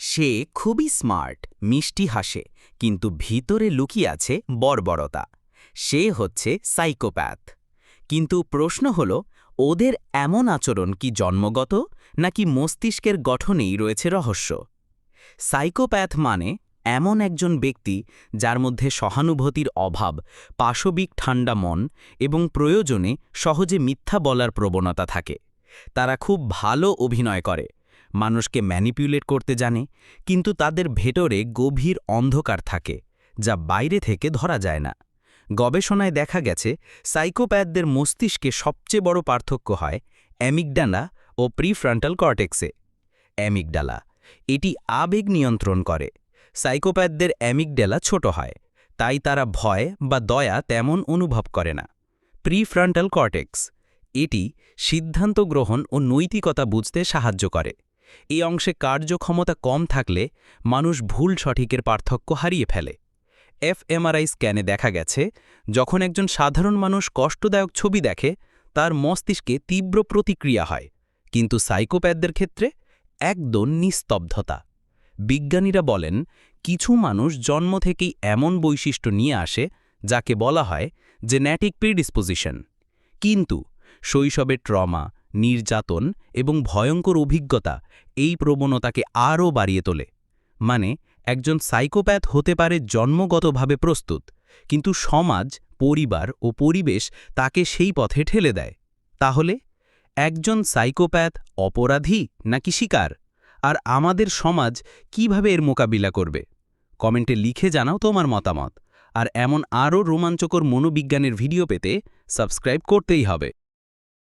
সে খুবই স্মার্ট, মিষ্টি হাসে, কিন্তু ভিতরে লুকিয়ে আছে বর্বরতা। সে হচ্ছে সাইকোপ্যাথ। কিন্তু প্রশ্ন হল, ওদের এমন আচরণ কি জন্মগত, নাকি মস্তিষ্কের গঠনেই রয়েছে রহস্য? সাইকোপ্যাথ মানে এমন একজন ব্যক্তি যার মধ্যে সহানুভূতির অভাব, পাশবিক ঠান্ডা মন এবং প্রয়োজনে সহজে মিথ্যা বলার প্রবণতা থাকে। তারা খুব ভালো অভিনয় করে। মানুষকে ম্যানিপুলেট করতে জানে, কিন্তু তাদের ভেতরে গভীর অন্ধকার থাকে, যা বাইরে থেকে ধরা যায় না। গবেষণায় দেখা গেছে সাইকোপ্যাথদের মস্তিষ্কে সবচেয়ে বড় পার্থক্য হয় অ্যামিকডালা ও প্রিফ্রন্টাল কর্টেক্সে অ্যামিকডালা এটি আবেগ নিয়ন্ত্রণ করে। সাইকোপ্যাথদের অ্যামিকডালা ছোট হয়, তাই তারা ভয় বা দয়া তেমন অনুভব করে না। প্রিফ্রন্টাল কর্টেক্স এটি সিদ্ধান্ত গ্রহণ ও নৈতিকতা বুঝতে সাহায্য করে। এই অংশে কার্যক্ষমতা কম থাকলে মানুষ ভুল সঠিকের পার্থক্য হারিয়ে ফেলে। এফএমআরআই স্ক্যানে দেখা গেছে, যখন একজন সাধারণ মানুষ কষ্টদায়ক ছবি দেখে, তার মস্তিষ্কে তীব্র প্রতিক্রিয়া হয়। কিন্তু সাইকোপ্যাথদের ক্ষেত্রে একদম নিস্তব্ধতা। বিজ্ঞানীরা বলেন, কিছু মানুষ জন্ম থেকেই এমন বৈশিষ্ট্য নিয়ে আসে, যাকে বলা হয় জেনেটিক প্রিডিসপোজিশন কিন্তু শৈশবের ট্রমা নির্যাতন এবং ভয়ঙ্কর অভিজ্ঞতা এই প্রবণতাকে আরও বাড়িয়ে তোলে। মানে একজন সাইকোপ্যাথ হতে পারে জন্মগতভাবে প্রস্তুত, কিন্তু সমাজ, পরিবার ও পরিবেশ তাকে সেই পথে ঠেলে দেয়। তাহলে, একজন সাইকোপ্যাথ অপরাধী নাকি শিকার? আর আমাদের সমাজ কীভাবে এর মোকাবিলা করবে? কমেন্টে লিখে জানাও তোমার মতামত। আর এমন আরও রোমাঞ্চকর মনোবিজ্ঞানের ভিডিও পেতে সাবস্ক্রাইব করতেই হবে।